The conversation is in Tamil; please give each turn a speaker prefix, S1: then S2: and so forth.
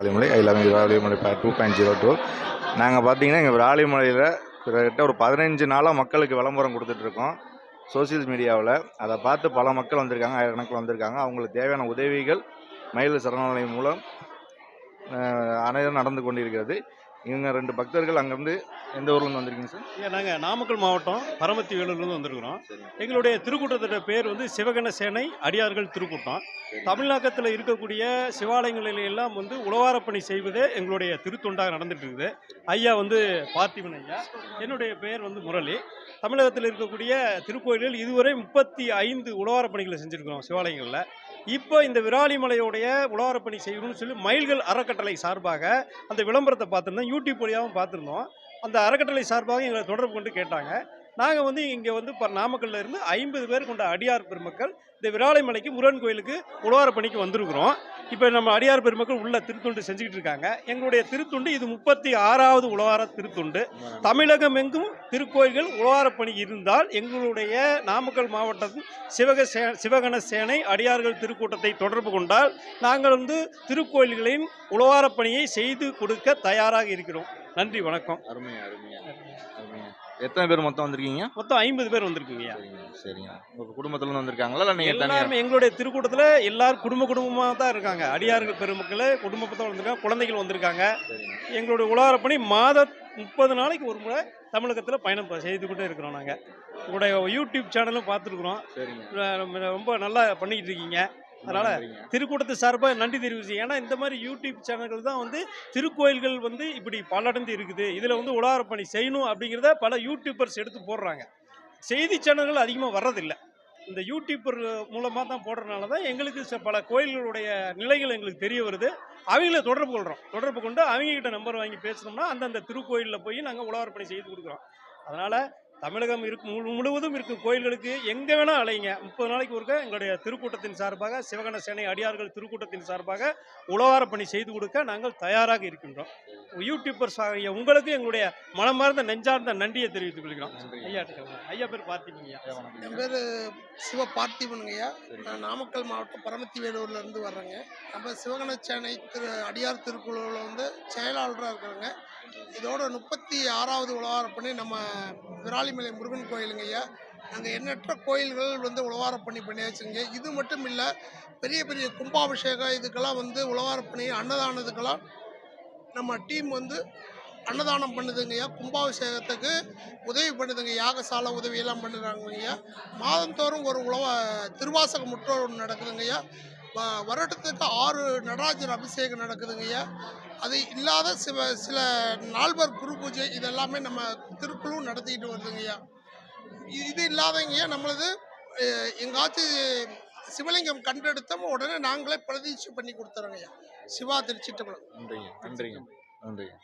S1: ராலிமலை I love two point zero two நாங்கள் பார்த்தீங்கன்னா எங்கள் ராலிமலையில் கிட்டத்தட்ட ஒரு பதினஞ்சு நாளாக மக்களுக்கு விளம்பரம் கொடுத்துட்ருக்கோம். சோசியல் மீடியாவில் அதை பார்த்து பல மக்கள் வந்திருக்காங்க ஆயிரக்கணக்கில் வந்திருக்காங்க. அவங்களுக்கு தேவையான உதவிகள் மயில் சரணாலயம் மூலம் அனைவரும் நடந்து கொண்டிருக்கிறது. இவங்க ரெண்டு பக்தர்கள் அங்கேருந்து எந்த ஊர்லேருந்து வந்திருக்கீங்க சார்?
S2: ஐயா நாங்கள் நாமக்கல் மாவட்டம் பரமத்தி வேலூர்லேருந்து வந்திருக்கிறோம். எங்களுடைய திருக்கூட்டத்தோட பேர் வந்து சிவகண சேனை அடியார்கள் திருக்கூட்டம். தமிழ்நாட்டில் இருக்கக்கூடிய சிவாலயங்களில் எல்லாம் வந்து உழவாரப்பணி செய்வதே எங்களுடைய திருத்தொண்டாக நடந்துட்டு இருக்குது ஐயா வந்து பார்த்திபன் ஐயா என்னுடைய பெயர் வந்து முரளி. தமிழகத்தில் இருக்கக்கூடிய திருக்கோயில்கள் இதுவரை முப்பத்தி ஐந்து உழவாரப்பணிகளை செஞ்சுருக்கிறோம் சிவாலயங்களில். இப்போ இந்த விராலிமலையோடைய உழவாரப்பணி செய்யணும்னு சொல்லி மயில்கள் அறக்கட்டளை சார்பாக அந்த விளம்பரத்தை பார்த்துருந்தோம். யூடியூப் வழியாகவும் பார்த்துருந்தோம். அந்த அறக்கட்டளை சார்பாக எங்களை தொடர்பு கொண்டு கேட்டாங்க. நாங்கள் வந்து இங்கே வந்து இப்போ நாமக்கல்ல இருந்து ஐம்பது பேர் கொண்ட அடியார் பெருமக்கள் இந்த விராலிமலைக்கு முருகன் கோயிலுக்கு உழவார பணிக்கு வந்திருக்கிறோம். இப்போ நம்ம அடியார் பெருமக்கள் உள்ள திருத்துண்டு செஞ்சுக்கிட்டு இருக்காங்க. எங்களுடைய திருத்துண்டு இது முப்பத்தி ஆறாவது உழவார திருத்துண்டு. தமிழகம் எங்கும் திருக்கோயில்கள் உழவார பணி இருந்தால் எங்களுடைய நாமக்கல் மாவட்டத்தின் சிவக சே சிவகண சேனை அடியார்கள் திருக்கூட்டத்தை தொடர்பு கொண்டால் நாங்கள் வந்து திருக்கோயில்களின் உழவார பணியை செய்து கொடுக்க தயாராக இருக்கிறோம். நன்றி வணக்கம்.
S1: அருமையா அருமையா எத்தனை பேர் மொத்தம் வந்திருக்கீங்க?
S2: மொத்தம் ஐம்பது பேர் வந்திருக்குங்கய்யா
S1: சரிங்க உங்கள் குடும்பத்துலேருந்து வந்திருக்காங்களா? இல்லை நீங்கள்
S2: எல்லாருமே எங்களுடைய திருக்கூட்டத்தில் எல்லாரும் குடும்ப குடும்பமாக தான் இருக்காங்க. அடியார்கள் பெருமக்கள் குடும்பத்தை வந்திருக்காங்க குழந்தைகள் வந்திருக்காங்க. எங்களுடைய உலகப்பணி மாத முப்பது நாளைக்கு ஒரு முறை தமிழகத்தில் பயணம் செய்து கொண்டே இருக்கிறோம் நாங்கள் உங்களுடைய யூடியூப் சேனலும் பார்த்துருக்குறோம்.
S1: சரிங்க.
S2: ரொம்ப நல்லா பண்ணிக்கிட்டு இருக்கீங்க. அதனால. திருக்கூட்டத்து சார்பாக நன்றி தெரிவிச்சு. ஏன்னா இந்த மாதிரி யூடியூப் சேனல்கள் தான் வந்து திருக்கோயில்கள் வந்து இப்படி பல்லடந்து இருக்குது. இதில் வந்து உலகப்பணி செய்யணும் அப்படிங்கிறத பல யூடியூபர்ஸ் எடுத்து போடுறாங்க. செய்தி சேனல்கள் அதிகமாக வர்றதில்லை. இந்த யூடியூப்பர் மூலமாக தான் போடுறதுனால தான் எங்களுக்கு பல கோயில்களுடைய நிலைகள் எங்களுக்கு தெரிய வருது. அவங்கள தொடர்பு கொள்கிறோம் தொடர்பு கொண்டு அவங்ககிட்ட நம்பர் வாங்கி பேசுனோம்னா அந்தந்த திருக்கோயிலில் போய் நாங்கள் உலகப்பணி செய்து கொடுக்குறோம். அதனால் தமிழகம் இருக்கு முழு- முழுவதும் இருக்கும் கோயில்களுக்கு. எங்கே வேணால் அலைங்க. முப்பது நாளைக்கு ஒருக்க எங்களுடைய திருக்கூட்டத்தின் சார்பாக சிவகண சேனை அடியார்கள் திருக்கூட்டத்தின் சார்பாக உழவார பணி செய்து கொடுக்க நாங்கள் தயாராக இருக்கின்றோம். யூடியூபர்ஸ் ஆகிய உங்களுக்கு எங்களுடைய மனமார்ந்த நெஞ்சார்ந்த நன்றியை தெரிவித்துக் கொள்கிறோம். ஐயா ஐயா பேர்
S1: வணக்கம்.
S3: என் பேர் சிவ பார்த்திபனுங்கய்யா நான் நாமக்கல் மாவட்டம் பரமத்தி வேலூர்ல இருந்து வர்றேங்க. நம்ம சிவகண சேனை திரு அடியார் திருக்குழுவில் வந்து செயலாளராக இருக்கிறேங்க. இதோட முப்பத்தி ஆறாவது உழவார பண்ணி நம்ம விராலிமலை முருகன் கோயிலுங்கய்யா அங்கே எண்ணற்ற கோயில்கள் வந்து உழவார பண்ணி பண்ணியாச்சுங்க. இது மட்டும் இல்லை பெரிய பெரிய கும்பாபிஷேகம் இதுக்கெல்லாம் வந்து உழவார பண்ணி அன்னதானத்துக்கெல்லாம் நம்ம டீம் வந்து அன்னதானம் பண்ணுதுங்கய்யா கும்பாபிஷேகத்துக்கு உதவி பண்ணுதுங்க யாகசாலை உதவியெல்லாம் பண்ணுறாங்கய்யா மாதந்தோறும் ஒரு உழவ திருவாசக முற்றோர் ஒன்று நடக்குதுங்கய்யா வருடத்துக்கு ஆறு நடராஜர் அபிஷேகம் நடக்குதுங்கய்யா அது இல்லாத சில சில நால்வர் குரு பூஜை இதெல்லாமே நம்ம திருக்குழுவும் நடத்திக்கிட்டு வருதுங்கய்யா இ- இது இல்லாதங்கய்யா நம்மளது எங்காச்சும் சிவலிங்கம் கண்டெடுத்தோம் உடனே நாங்களே பிரதிஷ்டை பண்ணி கொடுத்துறோங்கய்யா சிவா திருச்சிட்டம்பலம்
S1: நன்றிங்க நன்றிங்க நன்றிங்க.